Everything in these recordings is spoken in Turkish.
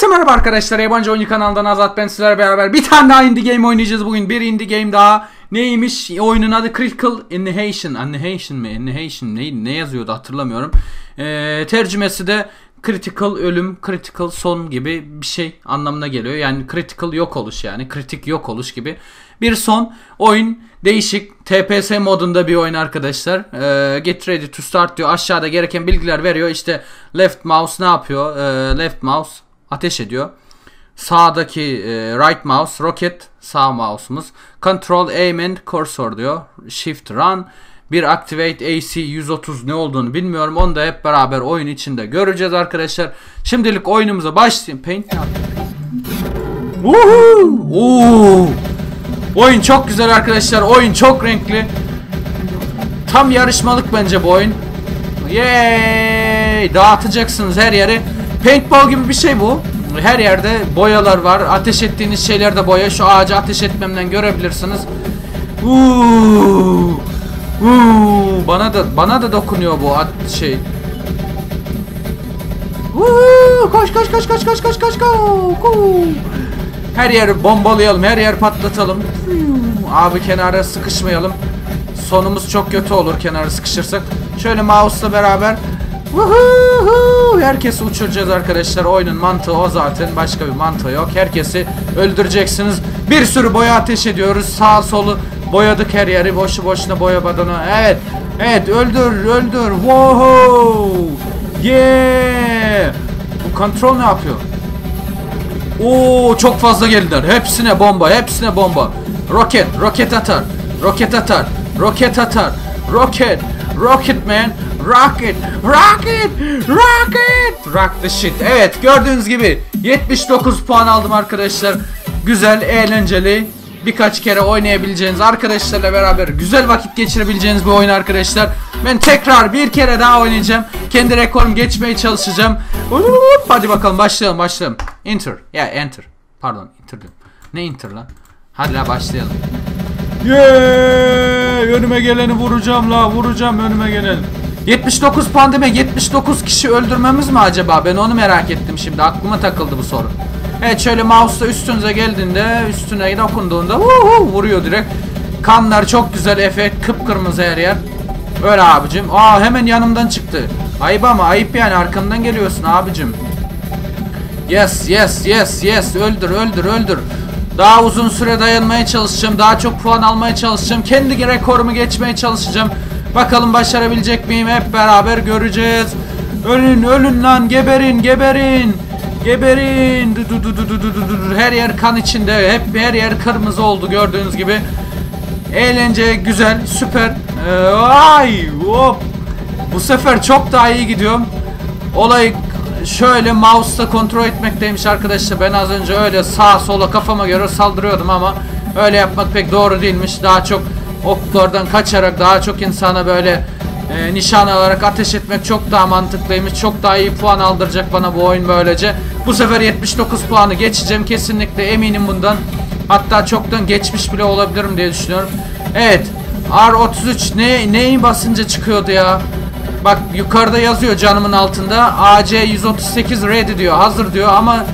Herkese merhaba arkadaşlar. Yabancı Oyuncu kanalından Azat ben sizlerle beraber bir tane daha indie game oynayacağız bugün. Bir indie game daha. Neymiş? Oyunun adı Critical Annihilation. Annihilation mi? Annihilation ne, ne yazıyordu hatırlamıyorum. Ee, tercümesi de critical ölüm, critical son gibi bir şey anlamına geliyor. Yani critical yok oluş yani. Kritik yok oluş gibi. Bir son oyun değişik TPS modunda bir oyun arkadaşlar. Ee, get ready to start diyor. Aşağıda gereken bilgiler veriyor. İşte left mouse ne yapıyor? Ee, left mouse ateş ediyor. Sağdaki e, right mouse rocket sağ mouse'umuz. Control aim and cursor diyor. Shift run. Bir Activate AC 130 ne olduğunu bilmiyorum. Onu da hep beraber oyun içinde göreceğiz arkadaşlar. Şimdilik oyunumuza başlayayım. Paint ne! Oyun çok güzel arkadaşlar. Oyun çok renkli. Tam yarışmalık bence bu oyun. Yay! Dağıtacaksınız her yeri. Paintball gibi bir şey bu. Her yerde boyalar var. Ateş ettiğiniz şeyler de boya. Şu ağaca ateş etmemden görebilirsiniz. Uuu. Uuu. Bana da bana da dokunuyor bu şey. Uuu. Koş koş koş koş koş koş koş koş. Her yeri bombalayalım, her yer patlatalım. Abi kenara sıkışmayalım. Sonumuz çok kötü olur kenara sıkışırsak. Şöyle mouse'la beraber Woohoo! Herkesi uçuracağız arkadaşlar. Oyunun mantığı o zaten. Başka bir mantığı yok. Herkesi öldüreceksiniz. Bir sürü boya ateş ediyoruz. Sağ solu boyadık her yeri. Boşu boşuna boya badana. Evet. Evet öldür öldür. Woohoo! Yeah! Bu kontrol ne yapıyor? Oo çok fazla geldiler. Hepsine bomba, hepsine bomba. Roket, roket atar. Roket atar. Roket atar. Roket, rocket man. Rocket, rocket, rocket. Rock the shit. Evet gördüğünüz gibi 79 puan aldım arkadaşlar. Güzel, eğlenceli. Birkaç kere oynayabileceğiniz arkadaşlarla beraber güzel vakit geçirebileceğiniz bir oyun arkadaşlar. Ben tekrar bir kere daha oynayacağım. Kendi rekorum geçmeye çalışacağım. Hadi bakalım başlayalım başlayalım. Enter. Ya yeah, enter. Pardon enter diyorum. Ne enter lan? Hadi la başlayalım. Yeah! Önüme geleni vuracağım la vuracağım önüme geleni. 79 puan demek 79 kişi öldürmemiz mi acaba? Ben onu merak ettim şimdi. Aklıma takıldı bu soru. Evet şöyle mouse'da üstünüze geldiğinde üstüne dokunduğunda vuhu, vuruyor direkt. Kanlar çok güzel efekt. Kıpkırmızı her yer. Öyle abicim. Aa hemen yanımdan çıktı. Ayıp ama ayıp yani arkamdan geliyorsun abicim. Yes yes yes yes öldür öldür öldür. Daha uzun süre dayanmaya çalışacağım. Daha çok puan almaya çalışacağım. Kendi rekorumu geçmeye çalışacağım. Bakalım başarabilecek miyim? Hep beraber göreceğiz. Ölün ölün lan geberin geberin. Geberin. Du, du, du, du, du, du, du. Her yer kan içinde. Hep her yer kırmızı oldu gördüğünüz gibi. Eğlence güzel, süper. Ee, ay, hop. Bu sefer çok daha iyi gidiyorum. Olay şöyle mouse'la kontrol etmekteymiş arkadaşlar. Ben az önce öyle sağa sola kafama göre saldırıyordum ama öyle yapmak pek doğru değilmiş. Daha çok oklardan kaçarak daha çok insana böyle e, nişan alarak ateş etmek çok daha mantıklıymış. Çok daha iyi puan aldıracak bana bu oyun böylece. Bu sefer 79 puanı geçeceğim kesinlikle eminim bundan. Hatta çoktan geçmiş bile olabilirim diye düşünüyorum. Evet. R33 ne neyi basınca çıkıyordu ya? Bak yukarıda yazıyor canımın altında. AC 138 ready diyor. Hazır diyor ama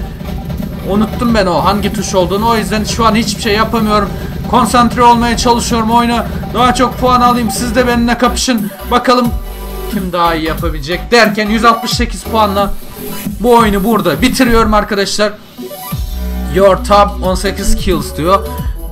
unuttum ben o hangi tuş olduğunu. O yüzden şu an hiçbir şey yapamıyorum. Konsantre olmaya çalışıyorum oyuna. Daha çok puan alayım. Siz de benimle kapışın. Bakalım kim daha iyi yapabilecek derken 168 puanla bu oyunu burada bitiriyorum arkadaşlar. Your top 18 kills diyor.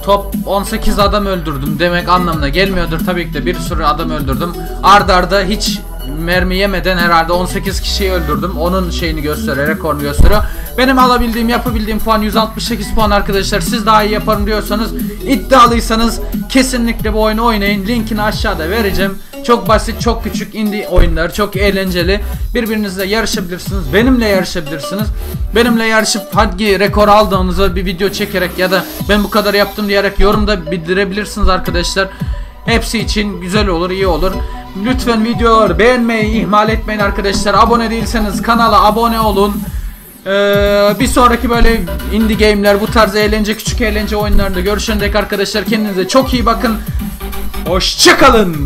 Top 18 adam öldürdüm demek anlamına gelmiyordur. Tabii ki de bir sürü adam öldürdüm. Ardarda arda hiç mermi yemeden herhalde 18 kişiyi öldürdüm. Onun şeyini gösteriyor, rekorunu gösteriyor. Benim alabildiğim, yapabildiğim puan 168 puan arkadaşlar. Siz daha iyi yaparım diyorsanız, iddialıysanız kesinlikle bu oyunu oynayın. Linkini aşağıda vereceğim. Çok basit, çok küçük indie oyunlar, çok eğlenceli. Birbirinizle yarışabilirsiniz. Benimle yarışabilirsiniz. Benimle yarışıp hangi rekor aldığınızı bir video çekerek ya da ben bu kadar yaptım diyerek yorumda bildirebilirsiniz arkadaşlar. Hepsi için güzel olur, iyi olur. Lütfen videoları beğenmeyi ihmal etmeyin arkadaşlar. Abone değilseniz kanala abone olun. Ee, bir sonraki böyle indie game'ler, bu tarz eğlence, küçük eğlence oyunlarında görüşene dek arkadaşlar kendinize çok iyi bakın. Hoşçakalın.